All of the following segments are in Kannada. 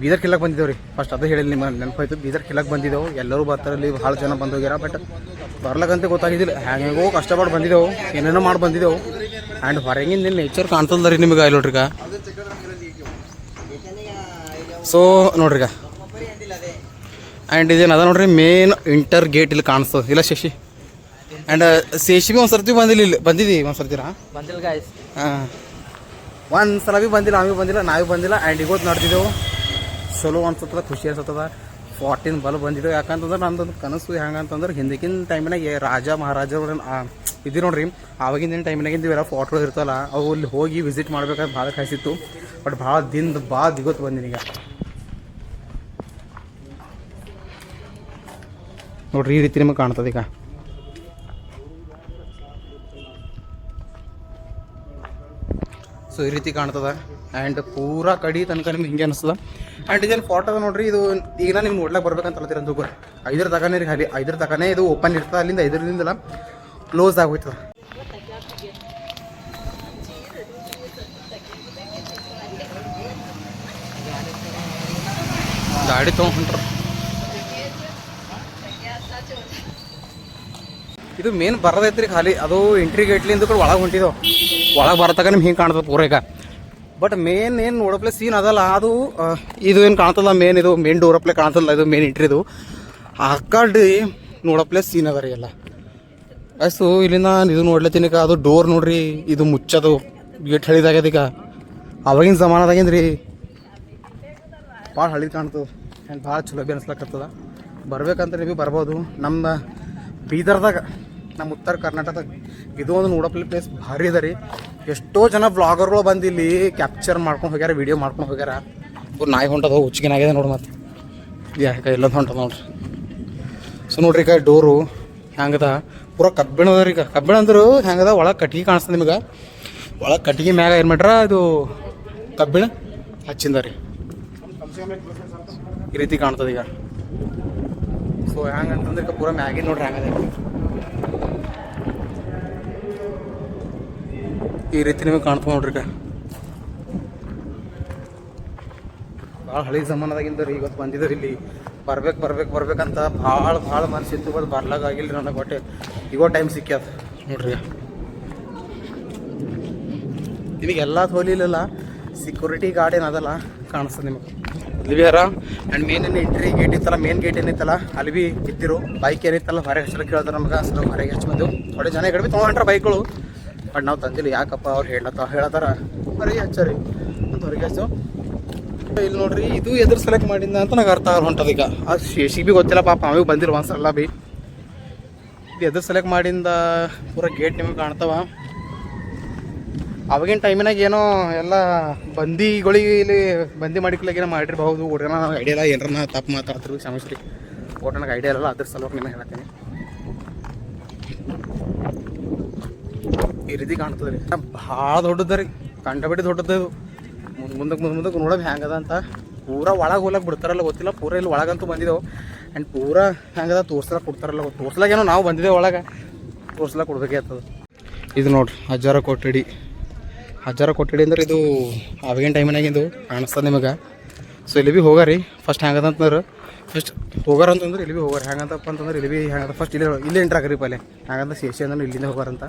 ಬೀದರ್ ಕಿಲ್ಲಕ್ಕೆ ಬಂದಿದ್ದೇವೆ ರೀ. ಫಸ್ಟ್ ಅದು ಹೇಳಿಲ್ಲ ನಿಮ್ಮ ನೆನಪಾಯ್ತು. ಬೀದರ್ ಕಿಲ್ಲಕ್ಕೆ ಬಂದಿದ್ದೆವು. ಎಲ್ಲರೂ ಬರ್ತಾರಲ್ಲಿ ಭಾಳ ಜನ ಬಂದು ಹೋಗ್ಯಾರ ಬಟ್ ಬರ್ಲಕ್ಕಂತ ಗೊತ್ತಾಗಿದ್ದಿಲ್ಲ. ಹೆಂಗೆಗೋ ಕಷ್ಟಪಟ್ಟು ಬಂದಿದ್ದೆವು. ಏನೇನೋ ಮಾಡಿ ಬಂದಿದ್ದೆವು. ಆ್ಯಂಡ್ ಹೊರಗಿಂದ ನೇಚರ್ ಕಾಣ್ತದ ರೀ ನಿಮಗೆ ಇಲ್ಲ ನೋಡ್ರಿಗ. ಸೊ ನೋಡ್ರಿ ಆ್ಯಂಡ್ ಇದೇನು ಅದ ನೋಡ್ರಿ ಮೇನ್ ಇಂಟರ್ ಗೇಟ್ ಇಲ್ಲಿ ಕಾಣಿಸ್ತದೆ. ಇಲ್ಲ ಶಶಿ? ಆ್ಯಂಡ್ ಶೇಷಿ ಭೀ ಒಂದು ಸರ್ತಿ ಬಂದಿಲ್ಲ ಇಲ್ಲಿ. ಬಂದಿದ್ದೀವಿ ಒಂದು ಸರ್ತಿರಾ ಬಂದಿಲ್ಲ ಗಾಯ್ಸ್ ಹಾಂ. ಒಂದು ಸಲ ಭೀ ಬಂದಿಲ್ಲ ನಾವೇ ಬಂದಿಲ್ಲ ನಾವೇ ಬಂದಿಲ್ಲ. ಆ್ಯಂಡ್ ಇವತ್ತು ನಡೆದಿದ್ದೆವು. ಚಲೋ ಅನ್ಸತ್ತದ, ಖುಷಿ ಅನ್ಸತ್ತದ. ಫಾರ್ಟಿನ್ ಬಲ್ ಬಂದಿದ್ದೆವು ಯಾಕಂತಂದ್ರೆ ನಂದೊಂದು ಕನಸು ಹೆಂಗಂತಂದ್ರೆ ಹಿಂದಕ್ಕಿನ ಟೈಮಿನಾಗ ರಾಜ ಮಹಾರಾಜರು ಇದು ನೋಡ್ರಿ. ಆವಾಗಿನ ಟೈಮಿನಾಗಿಂದ ಇವೆಲ್ಲ ಫೋಟೋಗಳು ಇರ್ತಲ್ಲ ಅವು ಅಲ್ಲಿ ಹೋಗಿ ವಿಸಿಟ್ ಮಾಡ್ಬೇಕಂತ ಭಾಳ ಕಾಯಿಸಿತ್ತು ಬಟ್ ಭಾಳ ದಿನದ ಭಾಳ ದಿಗೊತ್ತು ಬಂದಿನೀಗ ನೋಡ್ರಿ, ಈ ರೀತಿ ನಿಮಗೆ ಕಾಣ್ತದೆ ಈಗ. ಸೊ ಈ ರೀತಿ ಕಾಣ್ತದ. ಆ್ಯಂಡ್ ಪೂರಾ ಕಡಿ ತನಕ ನಿಮ್ಗೆ ಹಿಂಗೆ ಅನಿಸ್ತದ ಆ್ಯಂಡ್ ಇದೇನು ಫೋಟೋ ನೋಡ್ರಿ, ಇದು ಈಗ ನಿಮ್ಗೆ ನೋಡ್ಲಕ್ಕೆ ಬರ್ಬೇಕಂತ ಅಲ್ಲತ್ತೀರ ಐದರ ತಗನೇ ಖಾಲಿ ಐದರ ತಗನೇ ಇದು ಓಪನ್ ಇರ್ತದೆ, ಅಲ್ಲಿಂದ ಐದರಿಂದಲ್ಲ ಕ್ಲೋಸ್ ಆಗೋಯ್ತದ. ಗಾಡಿ ತೊಗೊಂಡ್ರ. ಇದು ಮೇನ್ ಬರದೈತ್ರಿ, ಖಾಲಿ ಅದು ಎಂಟ್ರಿ ಗೇಟ್ಲಿಂದ ಒಳಗೆ ಹೊಂಟಿದವು. ಒಳಗೆ ಬರತಕ್ಕ ನಿಮ್ಗೆ ಹಿಂಗೆ ಕಾಣ್ತದೆ ಪೂರ ಈಗ. ಬಟ್ ಮೇನ್ ಏನು ನೋಡಪ್ಲೆ ಸೀನ್ ಅದಲ್ಲ, ಅದು ಇದು ಏನು ಕಾಣ್ತಲ್ಲ ಮೇನ್ ಇದು ಮೇನ್ ಡೋರಪ್ಲೆ ಕಾಣ್ತಲ್ಲ, ಇದು ಮೇನ್ ಎಂಟ್ರಿದು ಆ ಕಡೆ ನೋಡಪ್ಲೆ ಸೀನ್ ಅದ ರೀ ಎಲ್ಲ. ಅಷ್ಟು ಇಲ್ಲಿಂದ ಇದು ನೋಡ್ಲತ್ತೀನಿ ಅದು ಡೋರ್ ನೋಡ್ರಿ, ಇದು ಮುಚ್ಚದು, ಗೇಟ್ ಹಳಿದಾಗ್ಯದ ಈಗ. ಅವಾಗಿನ ಜಮಾನದಾಗಿಂದ ರೀ ಭಾಳ ಹಳಿದು ಕಾಣ್ತದೆ. ಭಾಳ ಚಲೋ ಬಿ ಅನ್ಸ್ಲಕತ್ತದ ಬರ್ಬೇಕಂತ ನೀವು ಬರ್ಬೋದು. ನಮ್ಮ ಬೀದರ್ದಾಗ ನಮ್ಮ ಉತ್ತರ ಕರ್ನಾಟಕದಾಗ ಇದು ಒಂದು ನೋಡಪ್ಲಿ ಪ್ಲೇಸ್ ಭಾರಿ ಅದ ರೀ. ಎಷ್ಟೋ ಜನ ಬ್ಲಾಗರ್ಗಳು ಬಂದು ಇಲ್ಲಿ ಕ್ಯಾಪ್ಚರ್ ಮಾಡ್ಕೊಂಡು ಹೋಗ್ಯಾರ ವಿಡಿಯೋ ಮಾಡ್ಕೊಂಡು ಹೋಗ್ಯಾರ. ಇವ್ರು ನಾಯಿ ಹೊಂಟದ ಹುಚ್ಚಿಗಿನಾಗಿದೆ ನೋಡಿ ಮತ್ತೆ. ಯಾಕ ಇಲ್ಲೊಂದು ಹೊಂಟದ ನೋಡ್ರಿ. ಸೊ ನೋಡ್ರಿ ಈಗ ಡೋರು ಹೆಂಗದ ಪೂರ ಕಬ್ಬಿಣದ ರೀ ಈಗ. ಕಬ್ಬಿಣ ಅಂದ್ರೆ ಹೆಂಗದ ಒಳಗೆ ಕಟ್ಗೆ ಕಾಣಿಸ್ತದೆ ನಿಮಗೆ. ಒಳಗೆ ಕಟ್ಟಿಗೆ ಮ್ಯಾಗ ಏನು ಮಾಡ್ರ ಇದು ಕಬ್ಬಿಣ ಹಚ್ಚಿಂದ ರೀ. ಈ ರೀತಿ ಕಾಣ್ತದೆ ಈಗ. ಸೊ ಹೆಂಗಂತಂದ್ರೆ ಈಗ ಪೂರ ಮ್ಯಾಗಿ ನೋಡ್ರಿ ಹೆಂಗದೆ ಈ ರೀತಿ ನಿಮಗೆ ಕಾಣ್ತದೆ ನೋಡ್ರಿ ಭಾಳ ಹಳಿ ಜಮಾನದಾಗಿಂದ ರೀ ಇವತ್ತು ಬಂದಿದ್ದಾರೆ ಇಲ್ಲಿ. ಬರ್ಬೇಕು ಬರ್ಬೇಕು ಬರ್ಬೇಕಂತ ಭಾಳ ಭಾಳ ಮನಸ್ಸಿತ್ತು ಬಟ್ ಬರ್ಲಾಗಿಲ್ಲ ನನಗೆ ಒಟ್ಟೆ. ಈಗೋ ಟೈಮ್ ಸಿಕ್ಕ್ಯಾದ. ನೋಡ್ರಿ ನಿಮಗೆಲ್ಲ ತೋಲಿಲ್ಲ ಸೆಕ್ಯೂರಿಟಿ ಗಾರ್ಡ್ ಏನದಲ್ಲ ಕಾಣಿಸ್ತದೆ ನಿಮಗೆ. ಅಲ್ಲಿ ಭೀ ಅರ ಆ್ಯಂಡ್ ಮೇನ್ ಏನು ಎಂಟ್ರಿ ಗೇಟ್ ಇತ್ತಲ್ಲ ಮೇನ್ ಗೇಟ್ ಏನಿತ್ತಲ್ಲ ಅಲ್ಲಿ ಬಿ ಇದ್ದಿರು ಬೈಕ್ ಏನಿತ್ತಲ್ಲ ಹೊರಗೆ ಹೆಸರು ಕೇಳ್ತಾರೆ ನಮ್ಗೆ ಅಸಲು ಹೊರಗೆ ಹಚ್ಚಿ ಬಂದೆವು. ಥೋಡೆ ಜನ ಕಡಿಮೆ ತೊಗೊಂಡ್ರೆ ಬೈಕ್ಗಳು ಬಟ್ ನಾವು ತಂದಿಲ್ಲ. ಯಾಕಪ್ಪ ಅವ್ರು ಹೇಳತ್ತ ಹೇಳತ್ತಾರ ಹೊರಗೆ ಹಚ್ಚರಿ ಅಂತ ಹೊರಗೆ ಹಚ್ಚು ಇಲ್ಲಿ ನೋಡ್ರಿ, ಇದು ಎದುರು ಸೆಲೆಕ್ಟ್ ಮಾಡಿದ್ದ ಅಂತ ನಂಗೆ ಅರ್ಥ ಆಗ ಹೊಂಟದ ಈಗ. ಆ ಶೇಷಿಗೆ ಬಿ ಗೊತ್ತಿಲ್ಲ ಪಾಪ, ಅವಿಗೆ ಬಂದಿಲ್ಲ ಒಂದ್ಸಲ ಬಿ ಇದು ಎದುರು ಸೆಲೆಕ್ಟ್ ಮಾಡಿಂದ ಪೂರ ಗೇಟ್ ನಿಮಗೆ ಕಾಣ್ತಾವ. ಅವಾಗಿನ ಟೈಮಿನಾಗ ಏನೋ ಎಲ್ಲ ಬಂದಿಗಳಿಗೆ ಇಲ್ಲಿ ಬಂದಿ ಮಾಡಿಕ್ಲಾಗ ಏನೋ ಮಾಡಿರ್ಬಹುದು. ಹುಡುಗನ ಐಡಿಯಾ ಇಲ್ಲ ಏನಾರ ತಪ್ಪು ಮಾತಾಡ್ತಿರು ಕ್ಷಮಿಸ್ರಿ. ಒಟ್ಟು ಐಡಿಯಾ ಇಲ್ಲ, ಅದ್ರ ಸಲುವಾಗಿ ನಿಮಗೆ ಹೇಳ್ತೀನಿ. ಈ ರೀತಿ ಕಾಣ್ತದೆ ರೀ ಭಾಳ ದೊಡ್ಡದ ರೀ, ಕಂಡಬಿಟ್ಟು ದೊಡ್ಡದು ಇದು. ಮುಂದೆ ಮುಂದಕ್ಕೆ ಮುಂದೆ ಮುಂದಕ್ಕೆ ನೋಡೋದು ಹೆಂಗದ ಅಂತ. ಪೂರ ಒಳಗೆ ಹೋಗ್ಲಕ್ಕೆ ಬಿಡ್ತಾರಲ್ಲ ಗೊತ್ತಿಲ್ಲ, ಪೂರ ಇಲ್ಲಿ ಒಳಗಂತೂ ಬಂದಿದ್ದೆವು ಆ್ಯಂಡ್ ಪೂರ ಹೆಂಗದ ತೋರ್ಸ್ಲಾಕ ಕೊಡ್ತಾರಲ್ಲ ತೋರ್ಸ್ಲಾಗೇನೋ ನಾವು ಬಂದಿದ್ದೇವೆ ಒಳಗೆ. ತೋರ್ಸ್ಲಾಕ ಕೊಡ್ಬೇಕೆ ಆಗ್ತದೆ. ಇದು ನೋಡ್ರಿ, ಹಜಾರ ಕೊಠಡಿ. ಹಜಾರ ಕೊಠಡಿ ಅಂದ್ರೆ ಇದು ಆವಾಗಿನ ಟೈಮಿನಾಗಿಂದು ಕಾಣಿಸ್ತದೆ ನಿಮಗೆ. ಸೊ ಇಲ್ಲಿ ಭೀ ಹೋಗಾರಿ. ಫಸ್ಟ್ ಅಂತಂದ್ರೆ ಫಸ್ಟ್ ಹೋಗಾರ ಅಂತಂದ್ರೆ ಇಲ್ಲಿ ಭೀ ಹೋಗಾರ. ಹೆಂಗಂತಪ್ಪ ಅಂತಂದ್ರೆ ಇಲ್ಲಿ ಭೀ ಹೆಂಗದ ಫಸ್ಟ್ ಇಲ್ಲಿ ಇಲ್ಲಿ ಎಂಟ್ರಾಕ್ರಿ ಪಲ್ಲೆ ಹೆಂಗಂತ ಸಿ ಅಂದ್ರೆ ಇಲ್ಲಿಂದ ಹೋಗಾರಂತ.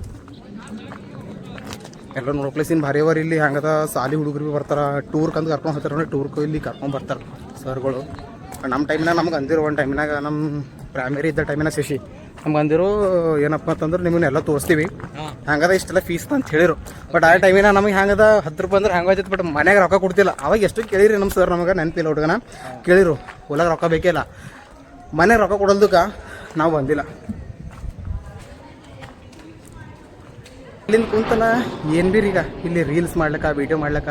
ಎಲ್ಲ ನೋಡೋ ಪ್ಲೇಸ್ ಇನ್ನು ಭಾರಿ ಅವರ್ ಇಲ್ಲಿ. ಹ್ಯಾಂಗದ ಸಾಲಿ ಹುಡುಗರು ಭೀ ಬರ್ತಾರ. ಟೂರ್ ಕಂದು ಕರ್ಕೊಂಡು ಹೋಗ್ತಾರ ನೋಡಿ ಟೂರ್ಗೆ ಇಲ್ಲಿ ಕರ್ಕೊಂಡು ಬರ್ತಾರೆ ಸರ್ಗಳು. ನಮ್ಮ ಟೈಮಿನಾಗ ನಮ್ಗೆ ಅಂದಿರೋ ಒಂದು ಟೈಮಿನಾಗ ನಮ್ಮ ಪ್ರೈಮರಿ ಇದ್ದ ಟೈಮಿನಾಗ ಶಶಿ. ನಮ್ಗೆ ಅಂದಿರೋ ಏನಪ್ಪ ಅಂತಂದ್ರೆ ನಿಮ್ಮನ್ನೆಲ್ಲ ತೋರಿಸ್ತೀವಿ. ಹಂಗದ ಇಷ್ಟೆಲ್ಲ ಫೀಸ್ ಅಂತ ಹೇಳಿರು. ಬಟ್ ಆ ಟೈಮಿನಾಗ ನಮಗೆ ಹೆಂಗದ ಹತ್ತು ರೂಪಾಯಿ ಅಂದ್ರೆ ಹಂಗಾಯ್ತು ಬಟ್ ಮನ್ಯಾಗ ರೊಕ್ಕ ಕೊಡ್ತಿಲ್ಲ. ಅವಾಗ ಎಷ್ಟು ಕೇಳಿರಿ ನಮ್ಮ ಸರ್ ನಮಗೆ ನೆನಪಿಲ್ಲ ಹುಡುಗನ. ಕೇಳಿರು ಹೊಲಾಗ ರೊಕ್ಕ ಬೇಕಿಲ್ಲ ಮನೆಗೆ ರೊಕ್ಕ ಕೊಡಲ್ದಕ್ಕೆ ನಾವು ಬಂದಿಲ್ಲ. ಇಲ್ಲಿಂದ ಕುಂತನ, ಏನು ಬಿ ಈಗ? ಇಲ್ಲಿ ರೀಲ್ಸ್ ಮಾಡ್ಲಕ್ಕ ವೀಡಿಯೋ ಮಾಡ್ಲಕ್ಕ,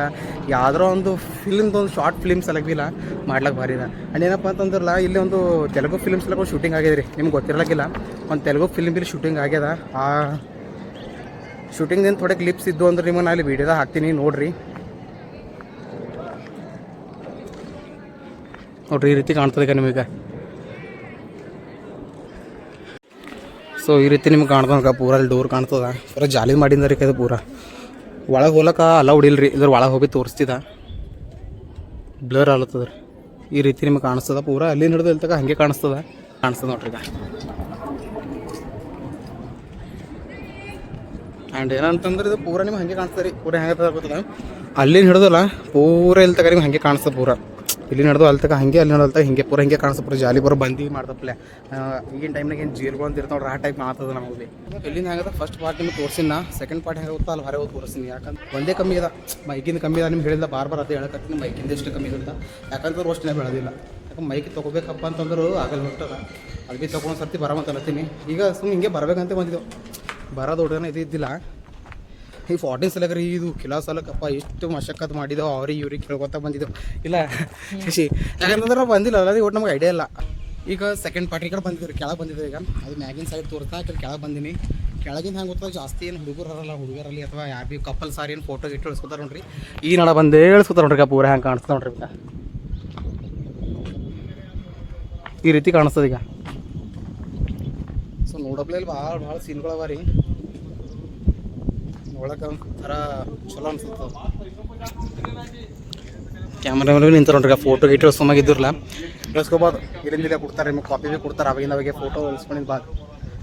ಯಾವ್ದಾರ ಒಂದು ಫಿಲ್ಮ್ದು ಒಂದು ಶಾರ್ಟ್ ಫಿಲ್ಮ್ಸ್ ಎಲ್ಲ ಬಿ ಇಲ್ಲ ಮಾಡ್ಲಕ್ಕೆ ಭಾರಿ ಇದೆ ಏನಪ್ಪ ಅಂತಂದ್ರಲ್ಲ, ಇಲ್ಲಿ ಒಂದು ತೆಲುಗು ಫಿಲ್ಮ್ಸ್ ಎಲ್ಲ ಶೂಟಿಂಗ್ ಆಗಿದೆ ರೀ ನಿಮ್ಗೆ ಗೊತ್ತಿರಲಿಕ್ಕಿಲ್ಲ. ಒಂದು ತೆಲುಗು ಫಿಲ್ಮ್ ಇಲ್ಲಿ ಶೂಟಿಂಗ್ ಆಗ್ಯದ. ಆ ಶೂಟಿಂಗ್ದಿಂದ ಥೋಡೆ ಕ್ಲಿಪ್ಸ್ ಇದ್ದು ಅಂದ್ರೆ ನಿಮಗೆ ನಾನು ಇಲ್ಲಿ ವೀಡಿಯೋದಾಗ ಹಾಕ್ತೀನಿ, ನೋಡ್ರಿ. ನೋಡ್ರಿ, ಈ ರೀತಿ ಕಾಣ್ತದೆ ಈಗ ನಿಮಗೆ ಸೊ ಈ ರೀತಿ ನಿಮ್ಗೆ ಕಾಣ್ತದ ಪೂರ ಅಲ್ಲಿ ಡೋರ್ ಕಾಣ್ತದ. ಪೂರ ಜಾಲಿ ಮಾಡಿಂದ ರೀ ಅದು ಪೂರ. ಒಳಗೆ ಹೋಲಕ್ಕ ಅಲ್ಲ ಉಡಿಲ್ರಿ ಇದ್ರ ಒಳಗೆ ಹೋಗಿ ತೋರಿಸ್ತಿದ. ಬ್ಲರ್ ಆಲತ್ತದ ರೀ. ಈ ರೀತಿ ನಿಮ್ಗೆ ಕಾಣಿಸ್ತದ ಪೂರ. ಅಲ್ಲಿಂದ ಹಿಡಿದು ಇಲ್ತಕ ಹಂಗೆ ಕಾಣಿಸ್ತದ. ಕಾಣಿಸ್ತದ ನೋಡ್ರಿ ಈಗ. ಆ್ಯಂಡ್ ಏನಂತಂದ್ರೆ ಇದು ಪೂರ ನಿಮ್ಗೆ ಹಂಗೆ ಕಾಣಿಸ್ತದೆ ರೀ. ಪೂರ ಹೆಂಗೆ ಗೊತ್ತದ ಹಿಡಿದಲ್ಲ ಪೂರ ಇಲ್ಲಿ ನಿಮ್ಗೆ ಹಾಗೆ ಕಾಣಿಸ್ತದೆ ಪೂರ. ಇಲ್ಲಿ ನಡೆದು ಅಲ್ಲಿ ಹಂಗೆ, ಅಲ್ಲಿ ನಡೆದು ಹಿಂಗೆ, ಪೂರ ಹಿಂಗೆ ಕಾಣಿಸ್ತದೆ ಪೂರ ಜಾಲಿ ಬರೋ ಬಂದಿ ಮಾಡ್ದಪ್ಲೆ ಈಗಿನ ಟೈಮ್ನಾಗ ಏನು ಜೀರ್ಗಳು ಅಂತ ಇರ್ತಾವೆ ಆ ಟೈಪ್ ಮಾತದ ನಮಗೆ ಇಲ್ಲಿಂದ ಹೆಂಗದ? ಫಸ್ಟ್ ಪಾರ್ಟ್ ನಿಮ್ಗೆ ತೋರಿಸಿನ ಸೆಕೆಂಡ್ ಪಾರ್ಟ್ ಹೆಂಗೆ ಗೊತ್ತಾ ಅಲ್ಲಿ ಹೊರಗೆ ಹೋಗಿ ತೋರಿಸ್ತೀನಿ ಯಾಕಂದ್ರೆ ಒಂದೇ ಕಮ್ಮಿ ಅದ. ಮೈಕಿಂದ ಕಮ್ಮಿ ಅದ, ನಿಮ್ಗೆ ಹೇಳಿಲ್ಲ ಬಾರ್ ಬಾರ್ ಅದೇ ಹೇಳಕತ್ತೀನಿ, ಮೈಕಿಂದ ಎಷ್ಟು ಕಮ್ಮಿ ಇರುತ್ತೆ? ಯಾಕಂದ್ರೆ ಅಷ್ಟೇ ಬೆಳೆದಿಲ್ಲ. ಯಾಕೆ ಮೈಕ್ ತೊಗೋಬೇಕಪ್ಪ ಅಂತಂದ್ರೆ ಆಗಲ್ಲ ಹೊಟ್ಟದ ಅದು. ಭೀ ತೊಗೊಂಡು ಸರ್ತಿ ಅಂತ ಅನ್ನತ್ತೀನಿ. ಈಗ ಸುಮ್ಮನೆ ಹಿಂಗೆ ಬರಬೇಕಂತ ಬಂದಿದ್ದೆವು ಬರೋದು ಹುಡುಗನ ಇದು ಇದ್ದಿಲ್ಲ. ಈ ಫಾರ್ಟಿನ್ ಸಲಕ್ರಿ ಇದು ಕಿಲಾ ಸಲಕಪ್ಪ, ಎಷ್ಟು ಮಶಕ್ಕತ್ ಮಾಡಿದೆವು ಅವ್ರಿಗೆ ಇವ್ರಿಗೆ ಕೇಳ್ಕೊತ ಬಂದಿದ್ದೆವು ಇಲ್ಲ, ಶಶಿ, ಯಾಕಂತಂದ್ರೆ ಬಂದಿಲ್ಲ ಅಲ್ಲದೆ ಒಟ್ಟು ನಮ್ಗೆ ಐಡಿಯಾ ಇಲ್ಲ. ಈಗ ಸೆಕೆಂಡ್ ಪಾರ್ಟಿ ಕಡೆ ಬಂದಿದ್ರು, ಕೆಳಗೆ ಬಂದಿದ್ರು ಈಗ. ಅದು ಮ್ಯಾಗಿನ ಸೈಡ್ ತೋರ್ತಾ ಕೆಳಗೆ ಬಂದೀನಿ. ಕೆಳಗಿನ ಹೆಂಗೆ ಗೊತ್ತಾಗ ಜಾಸ್ತಿ ಏನು ಹುಡುಗರಲ್ಲ ಹುಡುಗರಲ್ಲಿ ಅಥವಾ ಯಾರು ಭೀ ಕಪಲ್ ಸಾರಿ ಏನು ಫೋಟೋ ಇಟ್ಟು ಇಳಿಸ್ಕೊತಾರ ನೋಡ್ರಿ. ಈ ನಡ ಬಂದೇ ಇಳಿಸ್ಕೊತಾರ ನೋಡ್ರಿ ಪೂರ ಹೆಂಗೆ ಕಾಣಿಸ್ತಾ ನೋಡ್ರಿ ಈಗ. ಈ ರೀತಿ ಕಾಣಿಸ್ತದೆ ಈಗ ಸೊ ನೋಡಪ್ಲೆ ಭಾಳ ಭಾಳ ಸೀನ್ಗಳವ ರೀ. ಒಳಗೆ ಒಂಥರ ಚಲೋ ಅನ್ಸುತ್ತೆ. ಕ್ಯಾಮ್ರಾಮನ್ ನಿಂತ ನೋಡ್ರಿ ಫೋಟೋ ಗೀಟೋ ಸುಮ್ಮಾಗಿದ್ದಿರಲ್ಲ ಇಳಿಸ್ಕೋಬೋದು. ಇಲ್ಲಿಂದ ಇಲ್ಲೇ ಕೊಡ್ತಾರೆ ನಿಮಗೆ ಕಾಪಿ ಭೀ ಕೊಡ್ತಾರೆ ಅವಾಗಿಂದ ಅವಾಗೆ ಫೋಟೋ ಇಳಿಸ್ಕೊಂಡಿದ್ದು ಬಾಗ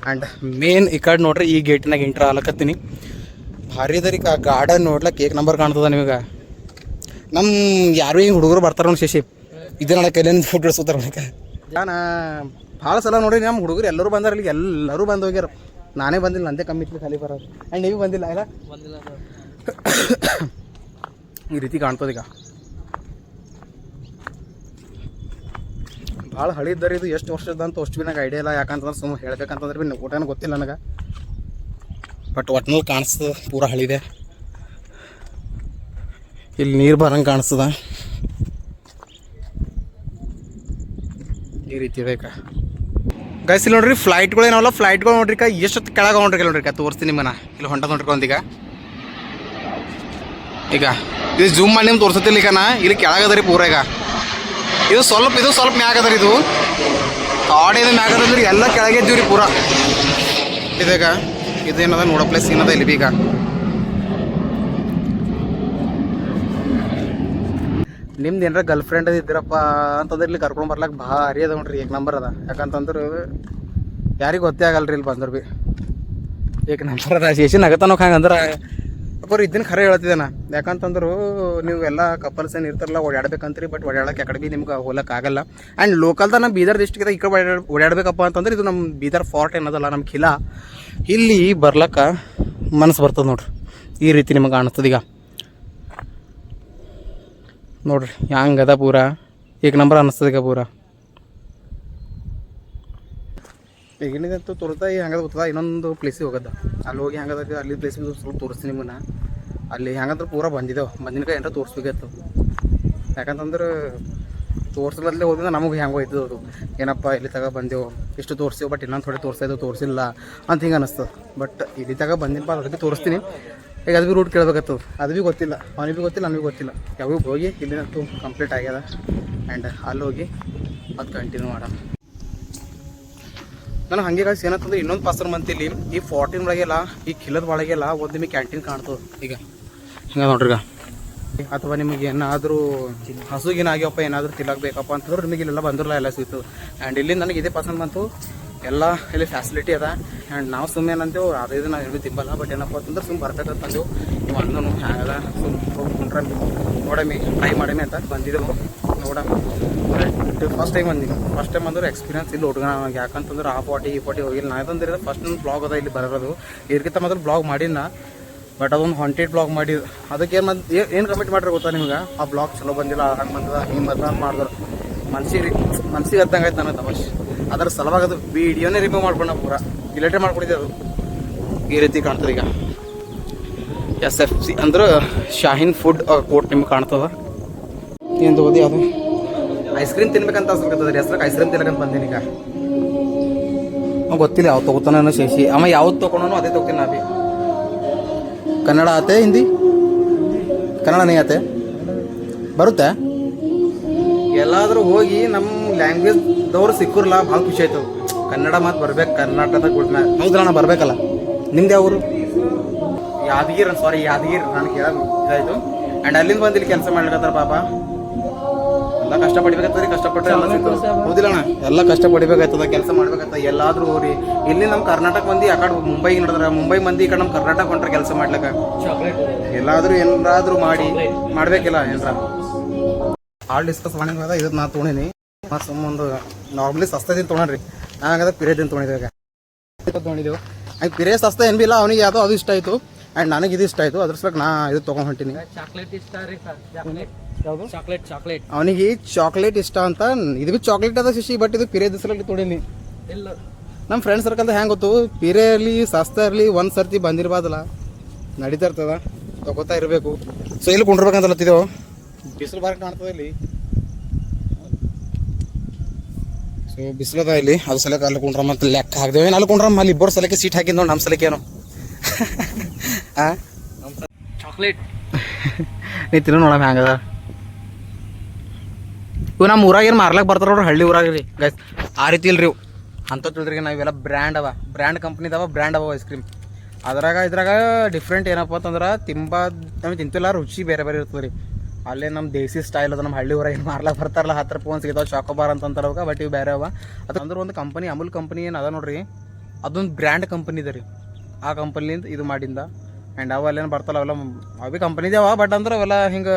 ಆ್ಯಂಡ್ ಮೇನ್ ಈ ಕಡೆ ನೋಡ್ರಿ ಈ ಗೇಟಿನಾಗ ಎಂಟ್ರ್ ಆಲಕತ್ತೀನಿ ಭಾರಿ ಅದರಿ ಗಾರ್ಡನ್ ನೋಡ್ಲಕ್ಕೆ ಏಕ್ ನಂಬರ್ ಕಾಣ್ತದ ನಿಮಗೆ. ನಮ್ಮ ಯಾರು ಹಿಂಗೆ ಹುಡುಗರು ಬರ್ತಾರ ನೋಡಿ ಶಶಿ. ಇದೇ ನೋಡಕ್ಕೆ ಎಲ್ಲಿಂದ ಫೋಟೋ ಇಳಿಸ್ಕೋತಾರೆ ನೋಡಕ್ಕೆ ನಾನು ಭಾಳ ಸಲ ನೋಡಿ ನಮ್ಮ ಹುಡುಗರು ಎಲ್ಲರೂ ಬಂದಾರ ಇಲ್ಲಿ ಎಲ್ಲರೂ ಬಂದು ಹೋಗ್ಯಾರ. ನಾನೇ ಬಂದಿಲ್ಲ, ನಂದೇ ಕಮ್ಮಿ ಇತ್ತು ಖಾಲಿ ಬರೋದು. ಆ್ಯಂಡ್ ನೀವು ಬಂದಿಲ್ಲ, ಇಲ್ಲ? ಈ ರೀತಿ ಕಾಣ್ತದೆ ಈಗ. ಭಾಳ ಹಳಿದ್ದಾರೆ ಇದು, ಎಷ್ಟು ವರ್ಷದ ಅಂತ ಅಷ್ಟು ಭೀ ನಂಗೆ ಐಡಿಯಾ ಇಲ್ಲ. ಯಾಕಂತಂದ್ರೆ ಸುಮ್ಮನೆ ಹೇಳ್ಬೇಕಂತಂದ್ರೆ ಭೀ ಊಟನೂ ಗೊತ್ತಿಲ್ಲ ನನಗೆ. ಬಟ್ ಒಟ್ನಲ್ಲಿ ಕಾಣಿಸ್ತದೆ, ಪೂರ ಹಳಿದೆ ಇಲ್ಲಿ ನೀರು ಬರಂಗೆ ಕಾಣಿಸ್ತದ. ಈ ರೀತಿ ಈಗ. ಗೈಸ್ ಇಲ್ಲಿ ನೋಡ್ರಿ ಫ್ಲೈಟ್ಗಳು ಏನವಲ್ಲ? ಫ್ಲೈಟ್ಗಳು ನೋಡ್ರಿ ಕಾ ಎಷ್ಟೊತ್ತು ಕೆಳಗೆ ನೋಡ್ರಿ ನೋಡ್ರಿ ತೋರಿಸ್ತೀನಿ ನಿಮ್ಮನ್ನ ಇಲ್ಲಿ ಹೊಂಟ ನೋಡ್ರಿ ಒಂದೀಗ. ಈಗ, ಇದು ಜೂಮ್ ಮಾಡಿ ನಿಮ್ಗೆ ತೋರಿಸ್ತಿಲ್ಲ ಈಗ ನಾ. ಇಲ್ಲಿ ಕೆಳಗದ ರೀ ಪೂರ ಈಗ. ಇದು ಸ್ವಲ್ಪ ಇದು ಸ್ವಲ್ಪ ಮ್ಯಾಗ ಅದ ರೀ ಇದು. ಕಾಡಿ ಇದು ಮ್ಯಾಗ ಅದ ರೀ ಎಲ್ಲ ಕೆಳಗೆ ಇದ್ದೀವಿ ರೀ ಪೂರ. ಇದೀಗ, ಇದೇನದ ನೋಡೋ ಪ್ಲೇಸ್ ಏನದ ಇಲ್ಲಿ ಬಿ ನಿಮ್ದು ಏನಾರ ಗರ್ಲ್ ಫ್ರೆಂಡ್ ಇದ್ದೀರಪ್ಪ ಅಂತಂದ್ರೆ ಇಲ್ಲಿ ಕರ್ಕೊಂಡು ಬರ್ಲಾಕ ಭಾರಿ ಅದ ನೋಡ್ರಿ, ಏಕ್ ನಂಬರ್ ಅದ. ಯಾಕಂತಂದ್ರೆ ಯಾರಿಗೆ ಗೊತ್ತೇ ಆಗಲ್ಲ ರೀ ಇಲ್ಲಿ ಬಂದ್ರೆ ಭೀ ಏಕ್ ನಂಬರ್ ಅದ. ಶೇಷನ್ ಆಗತ್ತಾನೋ ಹಂಗಂದ್ರೆ ಅಪ್ಪರು ಇದನ್ನ ಖರೆ ಹೇಳ್ತಿದ್ದೇನೆ. ಯಾಕಂತಂದ್ರು ನೀವು ಎಲ್ಲ ಕಪಲ್ಸ್ ಏನು ಇರ್ತಾರಲ್ಲ, ಓಡಾಡ್ಬೇಕಂತ್ರಿ ಬಟ್ ಓಡಾಡಕ್ಕೆ ಯಾಕಡೆ ಭೀ ನಿಮ್ಗೆ ಹೋಗಕ್ಕೆ ಆಗಲ್ಲ. ಆ್ಯಂಡ್ ಲೋಕಲ್ದಾಗ ನಮ್ಮ ಬೀದರ್ ಡಿಸ್ಟ್ರಿಕ್ದ ಈ ಕಡೆ ಓಡಾಡ, ಓಡಾಡ್ಬೇಕಪ್ಪ ಅಂತಂದ್ರೆ ಇದು ನಮ್ಮ ಬೀದರ್ ಫಾರ್ಟ್ ಏನದಲ್ಲ ನಮ್ಮ ಖಿಲಾ. ಇಲ್ಲಿ ಬರ್ಲಕ್ಕ ಮನಸ್ಸು ಬರ್ತದೆ ನೋಡ್ರಿ. ಈ ರೀತಿ ನಿಮಗೆ ಕಾಣಿಸ್ತದೆ ಈಗ. ನೋಡ್ರಿ ಹ್ಯಾಂಗದ ಪೂರ? ಈಗ ನಂಬರ್ ಅನ್ನಿಸ್ತದೆ ಈಗ ಪೂರ? ಈಗಿನದಂತೂ ತೋರ್ತಾ ಈ ಹಂಗದ ಗೊತ್ತದ, ಇನ್ನೊಂದು ಪ್ಲೇಸಿಗೆ ಹೋಗದ. ಅಲ್ಲಿ ಹೋಗಿ ಹಂಗದ ಅಲ್ಲಿ ಪ್ಲೇಸಿಗೆ ಸ್ವಲ್ಪ ತೋರಿಸ್ತೀನಿ ನಿಮ್ಮನ್ನ. ಅಲ್ಲಿ ಹೆಂಗಂದ್ರೆ ಪೂರ ಬಂದಿದ್ದೇವೆ ಬಂದಿನ ಏನಾರ ತೋರಿಸ್ಬೇಕಾಯ್ತು ಯಾಕಂತಂದ್ರೆ ತೋರಿಸಲಲ್ಲೇ ಹೋದ್ರೆ ನಮಗೆ ಹೆಂಗೆ ಹೋಯ್ತದ ಅದು. ಏನಪ್ಪ, ಇಲ್ಲಿ ತಗ ಬಂದೆವು, ಇಷ್ಟು ತೋರಿಸಿವು ಬಟ್ ಇನ್ನೊಂದು ಥೋಡೆ ತೋರಿಸ್ತಾ ತೋರಿಸಿಲ್ಲ ಅಂತ ಹಿಂಗೆ ಅನ್ನಿಸ್ತದೆ ಬಟ್ ಇಲ್ಲಿ ತಗ ಬಂದಿನಪ್ಪ, ಅದಕ್ಕೆ ತೋರಿಸ್ತೀನಿ. ಈಗ ಅದು ಭೀ ರೂಟ್ ಕೇಳಬೇಕಾಯ್ತು. ಅದು ಭೀ ಗೊತ್ತಿಲ್ಲ. ಅವನಿಗೆ ಭೀ ಗೊತ್ತಿಲ್ಲ, ನನಗೆ ಗೊತ್ತಿಲ್ಲ. ಯಾವಾಗ ಹೋಗಿ ಇಲ್ಲಿನಂತೂ ಕಂಪ್ಲೀಟ್ ಆಗ್ಯದ ಆ್ಯಂಡ್ ಅಲ್ಲಿ ಹೋಗಿ ಅದು ಕಂಟಿನ್ಯೂ ಮಾಡೋಣ. ನಾನು ಹಂಗೆ ಕಳಿಸಿ ಏನಂತಂದ್ರೆ ಇನ್ನೊಂದು ಪಾಸರ್ ಮಂತಿಲಿ ಈ ಫಾರ್ಟಿನ್ ಒಳಗೆಲ್ಲ, ಈ ಕಿಲ್ಲದ ಒಳಗೆಲ್ಲ ಒಂದು ನಿಮಗೆ ಕ್ಯಾಂಟೀನ್ ಕಾಣ್ತದೆ ಈಗ ಹಿಂಗೆ ಈಗ. ಅಥವಾ ನಿಮಗೆ ಏನಾದರೂ ಹಸುಗಿನ ಆಗ್ಯವಪ್ಪ ಏನಾದರೂ ತಿನ್ನಬೇಕಪ್ಪ ಅಂತಂದ್ರೆ ನಿಮಗೆ ಇಲ್ಲೆಲ್ಲ ಬಂದಿರಲ್ಲ, ಎಲ್ಲ ಸಿಗ್ತದೆ ಆ್ಯಂಡ್ ಇಲ್ಲಿ ನನಗೆ ಇದೇ ಪಸಂದ್ ಬಂತು. ಎಲ್ಲ ಇಲ್ಲಿ ಫ್ಯಾಸಿಲಿಟಿ ಅದ. ಆ್ಯಂಡ್ ನಾವು ಸುಮ್ಮನೆ ಏನಂತೇವು ಅದೇ ನಾವು ಏನು ತಿಂಬಲ್ಲ ಬಟ್ ಏನಪ್ಪ ಅಂತಂದ್ರೆ ಸುಮ್ಮ ಬರ್ಬೇಕಂತ ಅಂದೆವು. ನೀವು ಅಂದನು ಹ್ಯಾಂಗದ ಸುಮ್ಮ ಹೋಗಿ ಕುಂಡ್ರೆ ನೋಡಮಿ ಟ್ರೈ ಮಾಡಮಿ ಅಂತ ಬಂದಿದ್ದೆವು ನೋಡಮ್ಮ ಫಸ್ಟ್ ಟೈಮ್ ಬಂದಿನಿ. ಫಸ್ಟ್ ಟೈಮ್ ಅಂದ್ರೆ ಎಕ್ಸ್ಪೀರಿಯನ್ಸ್ ಇಲ್ಲಿ ಹುಡುಗ ನನಗೆ ಯಾಕಂತಂದ್ರೆ ಆ ಪಾಟಿ ಈ ಪಾಟಿ ಹೋಗಿಲ್ಲ. ನಾ ಯಾಕಂದ್ರೆ ಫಸ್ಟ್ ನನ್ನ ಬ್ಲಾಗ್ ಅದ ಇಲ್ಲಿ ಬರೋದು. ಇದಕ್ಕಿಂತ ಮೊದಲು ಬ್ಲಾಗ್ ಮಾಡಿನ ಬಟ್ ಅದೊಂದು ಹಾಂಟೆಡ್ ಬ್ಲಾಗ್ ಮಾಡಿ ಅದಕ್ಕೆ ಏನು ಏನು ಕಮೆಂಟ್ ಮಾಡ್ರಿ ಗೊತ್ತಾ ನಿಮ್ಗೆ? ಆ ಬ್ಲಾಗ್ ಚಲೋ ಬಂದಿಲ್ಲ, ಹಂಗೆ ಬಂದದ ಹಿಂಗೆ ಬಂದ ಮಾಡಿದ್ರು. ಮನ್ಸಿಗೆ ಮನ್ಸಿಗೆ ಅರ್ಥಂಗಾಯ್ತು ಆಯ್ತು ನನ್ನ ತಮಾಷೆ. ಅದರ ಸಲುವಾಗಿ ಅದು ವಿಡಿಯೋನೇ ರಿಮೂವ್ ಮಾಡ್ಕೊಂಡ ಪೂರ. ಡಿಲೇಟೇ ಮಾಡ್ಕೊಡಿದ್ದೆ ಅದು. ಈ ರೀತಿ ಕಾಣ್ತದೆ ಈಗ. ಎಸ್ ಎಫ್ ಸಿ ಅಂದ್ರೆ ಶಾಹೀನ್ ಫುಡ್ ಕೋರ್ಟ್ ನಿಮ್ಗೆ ಕಾಣ್ತದ. ಏನು ಓದಿ ಅದು? ಐಸ್ ಕ್ರೀಮ್ ತಿನ್ಬೇಕಂತ ಅನ್ಸ್ಬೇಕತ್ತದ ರೀ ಹೆಸ್ರಾಗ ಐಸ್ ಕ್ರೀಮ್ ತಿನ್ನಕಂತ ಬಂದೀನಿ ಈಗ. ಗೊತ್ತಿಲ್ಲ ಯಾವ ತಗೋತಾನ ಶೇಷಿ. ಅಮ್ಮ ಯಾವ್ದು ತಗೊಂಡನು ಅದೇ ತಗೋತೀನಿ ನಾ ಕನ್ನಡ ಆತೆ ಹಿಂದಿ? ಕನ್ನಡನೇ ಆತೆ? ಬರುತ್ತೆ? ಎಲ್ಲಾದ್ರೂ ಹೋಗಿ ನಮ್ಮ ಲ್ಯಾಂಗ್ವೇಜ್ದವ್ರು ಸಿಕ್ಕರಲ್ಲ ಭಾಳ ಖುಷಿ ಆಯ್ತು. ಕನ್ನಡ ಮಾತು ಬರ್ಬೇಕು ಕರ್ನಾಟಕದಾಗ ಗುಡ್ನ ಹೌದಲ್ಲ ಬರ್ಬೇಕಲ್ಲ. ನಿಮ್ದು ಅವರು ಯಾದಗಿರಿ ಸಾರಿ ಯಾದಗಿರಿ. ನಾನು ಕೇಳ ಇದಾಯ್ತು. ಆ್ಯಂಡ್ ಅಲ್ಲಿಂದ ಬಂದು ಇಲ್ಲಿ ಕೆಲಸ ಮಾಡ್ಲಿಕತ್ತಾರ ಪಾಪ. ಎಲ್ಲ ಕಷ್ಟ ಪಡಿಬೇಕಾಗ್ತದೆ ಕಷ್ಟಪಟ್ಟರೆ ಎಲ್ಲ ಹೌದಿಲ್ಲ ಅಣ್ಣ. ಎಲ್ಲ ಕಷ್ಟ ಪಡಿಬೇಕಾಯ್ತದ ಕೆಲಸ ಮಾಡ್ಬೇಕಾಗ್ತದೆ ಎಲ್ಲಾದ್ರೂ ಹೋಗ್ರಿ. ಇಲ್ಲಿ ನಮ್ಮ ಕರ್ನಾಟಕ ಮಂದಿ ಆ ಕಡೆ ಮುಂಬೈಗೆ ನಡೆದ್ರ ಮುಂಬೈ ಮಂದಿ ಈ ಕಡೆ ನಮ್ಮ ಕರ್ನಾಟಕ ಹೊಂಟ್ರೆ ಕೆಲಸ ಮಾಡ್ಲಿಕ್ಕೆ. ಎಲ್ಲಾದ್ರೂ ಏನಾದ್ರೂ ಮಾಡಿ ಮಾಡ್ಬೇಕಿಲ್ಲ ಏನ್ರ? ಹಾಲ್ ಡಿಸ್ಕಸ್ ಮಾಡಿದ ಇದು ನಾ ತೊಗೊಂಡಿನಿ. ಮತ್ತು ಸುಮ್ಮೊಂದು ನಾರ್ಮಲಿ ಸಸ್ತದಿಂದ ತೊಗೊಂಡ್ರಿ. ನಾ ಹಂಗಾದ್ರೆ ಪಿರೇದಿನ ತೊಗೊಂಡಿದ್ದೆ ತೊಗೊಂಡಿದ್ದೆವು ಹಂಗೆ ಪಿರೇ ಸಸ್ತ ಏನು ಬಿ ಇಲ್ಲ ಅವನಿಗೆ ಯಾವುದೋ ಅದು ಇಷ್ಟ ಆಯಿತು. ಆ್ಯಂಡ್ ನನಗೆ ಇದು ಇಷ್ಟ ಆಯಿತು. ಅದ್ರ ಸಲಕ್ ನಾ ಇದು ತೊಗೊಂಡು ಹೊಂಟೀನಿ. ಚಾಕ್ಲೇಟ್ ಇಷ್ಟ ರೀ ಸರ್. ಚಾಕ್ಲೇಟ್ ಯಾವುದು? ಚಾಕ್ಲೇಟ್ ಚಾಕ್ಲೇಟ್ ಅವನಿಗೆ ಚಾಕ್ಲೇಟ್ ಇಷ್ಟ ಅಂತ ಇದು ಬಿ ಚಾಕ್ಲೇಟ್ ಅದ ಶಿಶಿ ಬಟ್ ಇದು ಪಿರೇ ದಿಸಲಲ್ಲಿ ತೊಗೊಂಡಿನಿ. ಇಲ್ಲ. ನಮ್ಮ ಫ್ರೆಂಡ್ ಸರ್ಕಲ್ ಹೆಂಗೆ ಗೊತ್ತು? ಪಿರೇ ಇರಲಿ ಸಸ್ತ ಇರಲಿ ಒಂದು ಸರ್ತಿ ಬಂದಿರ್ಬಾದಲ್ಲ ನಡೀತಾ ಇರ್ತದ. ತಗೋತಾ ಇರಬೇಕು. ಸೊ ಇಲ್ಲಿ ಕುಂಡ್ರಬೇಕಂತಲತ್ತಿದ್ದೆವು ಬಿಸಿಲು ಬಾರಿ ಕಾಣ್ತದೆ ಇಲ್ಲಿ. ಸೊ ಬಿಸಿಲದ ಇಲ್ಲಿ. ಅದು ಸಲಕ್ಕೆ ಅಲ್ಲಿ ಕುಂಡ್ರ ಮತ್ತೆ ಲೆಕ್ಕ ಹಾಕ್ದೇವೆ. ಅಲ್ಲಿ ಕುಂಡ್ರಮ್ಮ ಅಲ್ಲಿ ಇಬ್ಬರು ಸಲಕ್ಕೆ ಸೀಟ್ ಹಾಕಿದ್ ನೋಡಿ ನಮ್ಮ ಸಲಕ್ಕೆ ಏನು. ಚಾಕ್ಲೇಟ್ ನೀ ತಿನ್ನು ನೋಡಮ್ಮ ಹೆಂಗದ. ಇವು ನಮ್ಮ ಊರಾಗ ಏನು ಮಾರ್ಲಕ್ಕೆ ಬರ್ತಾರ ನೋಡ್ರಿ ಹಳ್ಳಿ ಊರಾಗ ರೀ. ಗೈಸ್ ಆ ರೀತಿ ಇಲ್ರಿ ಇವು. ಅಂತ ತಿಳಿದ್ರಿಗೆ ನಾವು ಇವೆಲ್ಲ ಬ್ರ್ಯಾಂಡ್ ಅವ. ಬ್ರ್ಯಾಂಡ್ ಕಂಪ್ನಿ ಅವ ಬ್ರ್ಯಾಂಡ್ ಅವ ಐಸ್ ಕ್ರೀಮ್ ಅದ್ರಾಗ ಇದ್ರಾಗ ಡಿಫ್ರೆಂಟ್ ಏನಪ್ಪ ಅಂತಂದ್ರೆ ತಿಂಬ ನಮಗೆ ತಿಂತಿಲ್ಲ ರುಚಿ ಬೇರೆ ಬೇರೆ ಇರ್ತದೆ ರೀ ಅಲ್ಲೇ ನಮ್ಮ ದೇಸಿ ಸ್ಟೈಲ್ ಅದ ನಮ್ಮ ಹಳ್ಳಿ ಊರಾಗ ಏನು ಮಾರ್ಲಕ್ಕೆ ಬರ್ತಾರಲ್ಲ ಹತ್ತು ರೂಪಾಯಿ ಒಂದು ಸಿಗ್ತಾವೆ ಚಾಕೋಬಾರ್ ಅಂತ ಅಂತಾರವಾಗ ಬಟ್ ಇವು ಬೇರೆ ಅವ. ಅದು ಅಂದ್ರೆ ಒಂದು ಕಂಪನಿ ಅಮೂಲ್ ಕಂಪನಿ ಏನು ಅದ ನೋಡ್ರಿ, ಅದೊಂದು ಬ್ರ್ಯಾಂಡ್ ಕಂಪನಿ ಇದೆ ರೀ. ಆ ಕಂಪನಿಲಿಂದ ಇದು ಮಾಡಿಂದ. ಆ್ಯಂಡ್ ಅವೆಲ್ಲೇನು ಬರ್ತಲ್ಲ ಅವೆಲ್ಲ ಅವು ಕಂಪನಿದೇ ಅವ ಬಟ್ ಅಂದ್ರೆ ಅವೆಲ್ಲ ಹಿಂಗೆ,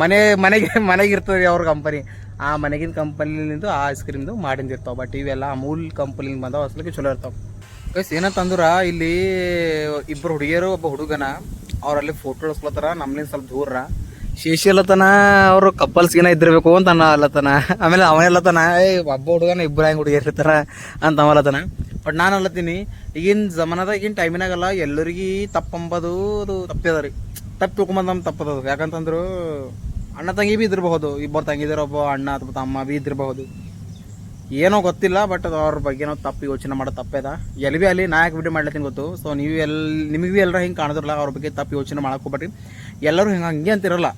ಮನೆ, ಮನೆಗೆ ಮನೆಗೆ ಇರ್ತದೆ ಅವ್ರ ಕಂಪನಿ ಆ ಮನೆಗಿನ ಕಂಪನಿಲಿಂದ ಆ ಐಸ್ ಕ್ರೀಮ್ದು ಮಾಡಿಂದಿರ್ತಾವೆ ಬಟ್ ಇವೆಲ್ಲ ಅಮೂಲ್ ಕಂಪನಿಲಿಂದ ಬಂದಾವ, ಅಸಲಿಗೆ ಚಲೋ ಇರ್ತಾವೆ. ಗೈಸ್ ಏನಂತಂದ್ರ, ಇಲ್ಲಿ ಇಬ್ಬರು ಹುಡುಗಿಯರು, ಒಬ್ಬ ಹುಡುಗನ ಅವ್ರಲ್ಲಿ ಫೋಟೋ ಇಳಿಸ್ಲತ್ತಾರ ನಮ್ಲಿಂದ ಸ್ವಲ್ಪ ದೂರ ಶೇಷಿ ಅಲ್ಲತನ, ಅವರು ಕಪ್ಪಲ್ಸ್ಗಿನ ಇದ್ದಿರ್ಬೇಕು ಅಂತ ಅನ್ನ ಅಲ್ಲತನ. ಆಮೇಲೆ ಅವನೆಲ್ಲತನ ಏ, ಒಬ್ಬ ಹುಡುಗನ ಇಬ್ಬರು ಹೆಂಗೆ ಹುಡುಗಿ ಇರ್ತಾರ? ಅಂತ ಅವಲತನ ಬಟ್ ನಾನು ಅಲ್ಲತ್ತೀನಿ ಈಗಿನ ಜಮಾನದಾಗ ಈಗಿನ ಟೈಮಿನಾಗಲ್ಲ ಎಲ್ಲರಿಗೂ ತಪ್ಪಂಬದು ಅದು ತಪ್ಪಿದ ರೀ. ತಪ್ಪು ತಿಳ್ಕೊಂಬಂದು ನಮ್ಮ ತಪ್ಪದದು. ಯಾಕಂತಂದ್ರು, ಅಣ್ಣ ತಂಗಿ ಬಿ ಇದ್ದಿರಬಹುದು. ಇಬ್ಬರು ತಂಗಿದಿರ ಒಬ್ಬ ಅಣ್ಣ ಅಥವಾ ತಮ್ಮ ಬಿ ಇದ್ದಿರಬಹುದು. ಏನೋ ಗೊತ್ತಿಲ್ಲ ಬಟ್ ಅದು ಅವ್ರ ಬಗ್ಗೆ ನಾವು ತಪ್ಪು ಯೋಚನೆ ಮಾಡೋದು ತಪ್ಪೇದ ಎಲ್ಲಿ ಬಿ ಅಲ್ಲಿ ನಾ ಯಾಕೆ ವಿಡಿಯೋ ಮಾಡ್ಲತ್ತೀನಿ ಗೊತ್ತು. ಸೊ ನೀವು ಎಲ್ಲಿ ನಿಮಗೆ ಬಿ ಎಲ್ಲರೂ ಹಿಂಗೆ ಕಾಣಿದ್ರಲ್ಲ ಅವ್ರ ಬಗ್ಗೆ ತಪ್ಪು ಯೋಚನೆ ಮಾಡಕ್ಕೆ ಎಲ್ಲರೂ ಹಿಂಗೆ ಹಂಗೆ ಅಂತಿರಲ್ಲ.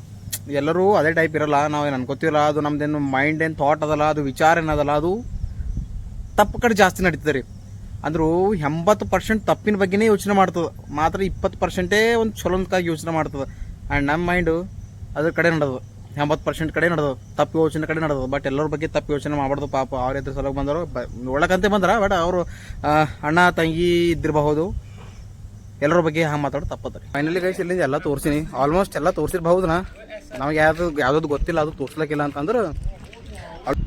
ಎಲ್ಲರೂ ಅದೇ ಟೈಪ್ ಇರಲ್ಲ ನಾವು ಏನು ಅನ್ಕೋತೀವಲ್ಲ, ಅದು ನಮ್ದೇನು ಮೈಂಡ್ ಏನು ಥಾಟ್ ಅದಲ್ಲ, ಅದು ವಿಚಾರ ಏನದಲ್ಲ, ಅದು ತಪ್ಪು ಕಡೆ ಜಾಸ್ತಿ ನಡೀತದೆ ರೀ. ಅಂದರೂ ಎಂಬತ್ತು ಪರ್ಸೆಂಟ್ ತಪ್ಪಿನ ಬಗ್ಗೆನೇ ಯೋಚನೆ ಮಾಡ್ತದೆ. ಮಾತ್ರ ಇಪ್ಪತ್ತು ಪರ್ಸೆಂಟೇ ಒಂದು ಚಲೋಂದಕ್ಕಾಗಿ ಯೋಚನೆ ಮಾಡ್ತದೆ. ಆ್ಯಂಡ್ ನಮ್ಮ ಮೈಂಡು ಅದ್ರ ಕಡೆ ನಡೆದು ಎಂಬತ್ತು ಪರ್ಸೆಂಟ್ ಕಡೆ ನಡೆದು ತಪ್ಪು ಯೋಚನೆ ಕಡೆ ನಡೆದು ಬಟ್ ಎಲ್ಲರ ಬಗ್ಗೆ ತಪ್ಪು ಯೋಚನೆ ಮಾಡಬಾರ್ದು. ಪಾಪ ಅವ್ರ ಎದುರು ಸಲುವಾಗಿ ಬಂದರು ಬ ಬಂದ್ರೆ ಬಂದ್ರ ಬಟ್ ಅವರು ಅಣ್ಣ ತಂಗಿ ಇದ್ದಿರಬಹುದು. ಎಲ್ಲರ ಬಗ್ಗೆ ಹಾಂ ಮಾತಾಡೋದು ತಪ್ಪದ ಫೈನಲಿ ಗೈಸ್ ಇಲ್ಲಿ ಎಲ್ಲ ತೋರಿಸಿನಿ. ಆಲ್ಮೋಸ್ಟ್ ಎಲ್ಲ ನಾ. ನಮಗೆ ಯಾವ್ದು ಯಾವ್ದು ಗೊತ್ತಿಲ್ಲ ಅದು ತೋರಿಸ್ಲಕ್ಕಿಲ್ಲ ಅಂತಂದ್ರೆ.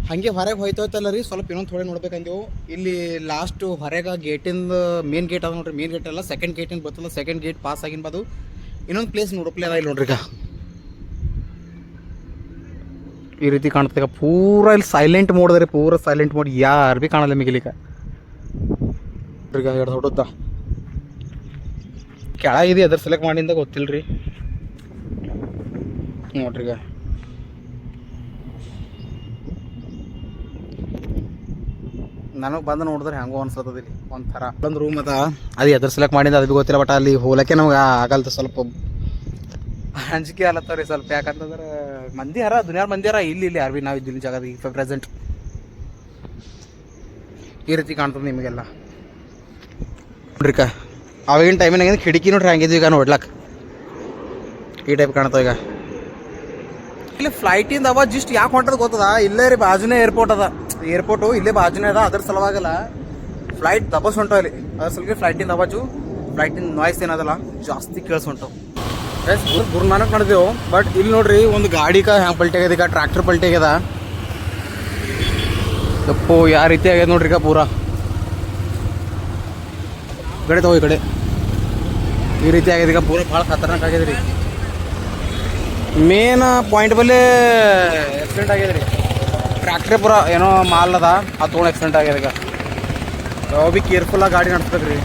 ಹಂಗೆ ಹೊರಗೆ ಹೋಯ್ತೋಯ್ತಲ್ಲ ರೀ ಸ್ವಲ್ಪ ಇನ್ನೊಂದು ಥೋಡೆ ನೋಡ್ಬೇಕಂದೇವು. ಇಲ್ಲಿ ಲಾಸ್ಟು ಹೊರಗೆ ಗೇಟಿಂದ ಮೇನ್ ಗೇಟ್ ಅದ ನೋಡ್ರಿ. ಮೇನ್ ಗೇಟ್ ಅಲ್ಲ ಸೆಕೆಂಡ್ ಗೇಟಿಂದ ಬರ್ತಲ್ಲ ಸೆಕೆಂಡ್ ಗೇಟ್ ಪಾಸ್ ಆಗಿನ್ಬೋದು. ಇನ್ನೊಂದು ಪ್ಲೇಸ್ ನೋಡಪ್ಲೆ ಅದ ಇಲ್ಲಿ ನೋಡ್ರಿ ಈಗ. ಈ ರೀತಿ ಕಾಣ್ತದೆ. ಪೂರ ಇಲ್ಲಿ ಸೈಲೆಂಟ್ ಮೋಡ್ ಅದ, ಪೂರ ಸೈಲೆಂಟ್ ಮೋಡ್ ಯಾರು ಭೀ ಕಾಣಲ್ಲ ಮಿಗಿಲಿಕ ಈಗ. ಎರಡು ದೊಡ್ಡದ ಕೆಳಗಿದೆ ಅದ್ರ ಸೆಲೆಕ್ಟ್ ಮಾಡಿಂದ ಗೊತ್ತಿಲ್ಲ ರೀ ನೋಡ್ರಿ ಈಗ. ನನಗೆ ಬಂದು ನೋಡಿದ್ರೆ ಹೆಂಗೋ ಅನ್ಸತ್ತದ ಇಲ್ಲಿ, ಒಂಥರ. ಒಂದು ರೂಮ್ ಅದ. ಅದು ಎದ್ರ ಸೆಲೆಕ್ಟ್ ಮಾಡಿಂದ, ಅದು ಗೊತ್ತಿಲ್ಲ ಬಟ್ ಅಲ್ಲಿ ಹೋಲಕ್ಕೆ ನಮ್ಗೆ ಆಗಲ್ತ ಸ್ವಲ್ಪ ಅಂಜಿಕೆ ಆಲತ್ತವ ರೀ ಸ್ವಲ್ಪ. ಯಾಕಂತಂದ್ರೆ ಮಂದಿ ಹರ ದುನಿಯಾರ ಮಂದಿ ಹರ ಇಲ್ಲಿ ಇಲ್ಲಿ ಅರ್ವಿ ನಾವು ಇದ್ದಿಲ್ಲ ಜಾಗದ ಈಗ ಪ್ರೆಸೆಂಟ್ ಈ ರೀತಿ ಕಾಣ್ತದೆ ನಿಮಗೆಲ್ಲ. ನೋಡ್ರಿ ಕ ಅವಾಗಿನ ಟೈಮಿನಾಗ ಕಿಟಕಿ ನೋಡ್ರಿ, ಹಂಗಿದ್ವಿ ಈಗ ನೋಡ್ಲಕ್ ಈ ಟೈಪ್ ಕಾಣ್ತಾವ ಈಗ. ಇಲ್ಲಿ ಫ್ಲೈಟಿಂದ ಅವ ಜಸ್ಟ್ ಯಾಕೆ ಹೊಂಟದ ಗೊತ್ತದ? ಇಲ್ಲೇ ರೀ ಬಾಜುನೇ ಏರ್ಪೋರ್ಟ್ ಅದ. ಏರ್ಪೋರ್ಟು ಇಲ್ಲೇ ಬಾಜುನೇ ಅದ, ಅದ್ರ ಸಲುವಾಗಲ್ಲ. ಫ್ಲೈಟ್ ದಬಸ್ ಹೊಂಟವ ಇಲ್ಲಿ ಅದ್ರ ಸಲುವಾಗಿ ಫ್ಲೈಟಿಂದ ಅವಾಜು ಫ್ಲೈಟಿಂದ ನಾಯ್ಸ್ ಏನದಲ್ಲ, ಜಾಸ್ತಿ ಕೇಳಿಸ್ ಹೊಂಟವು. ಎಸ್ ಗುರುನಾನಕ್ ನಡೆದೆವು ಬಟ್ ಇಲ್ಲಿ ನೋಡ್ರಿ ಒಂದು ಗಾಡಿ ಕಾ ಹೆಂಗೆ ಪಲ್ಟಿ ಆಗ್ಯದ ಈಗ ಟ್ರ್ಯಾಕ್ಟರ್ ಪಲ್ಟಿ ಆಗ್ಯದ. ತಪ್ಪು ಯಾವ ರೀತಿ ಆಗ್ಯದ ನೋಡ್ರಿ ಈಗ ಪೂರಾ. ಕಡೆ ತಗೋ, ಈ ಕಡೆ. ಈ ರೀತಿ ಆಗ್ಯದ ಈಗ ಪೂರ, ಭಾಳ ಖತರ್ನಾಕ್ ಆಗ್ಯದ ರೀ. ಮೇನ್ ಪಾಯಿಂಟ್ ಬಲ್ಲಿ ಆಕ್ಸಿಡೆಂಟ್ ಆಗ್ಯದ್ರಿ ರೀ. ಪೂರಾ ಪೂರ ಏನೋ ಮಾಲ್ ಅದ ಅದು ತೊಗೊಂಡು ಆಕ್ಸಿಡೆಂಟ್ ಆಗ್ಯದ ಈಗ ಯಾವ ಭೀ ಕೇರ್ಫುಲ್ಲಾಗಿ ಗಾಡಿ ನಡೆಸ್ಬೇಕು ರೀ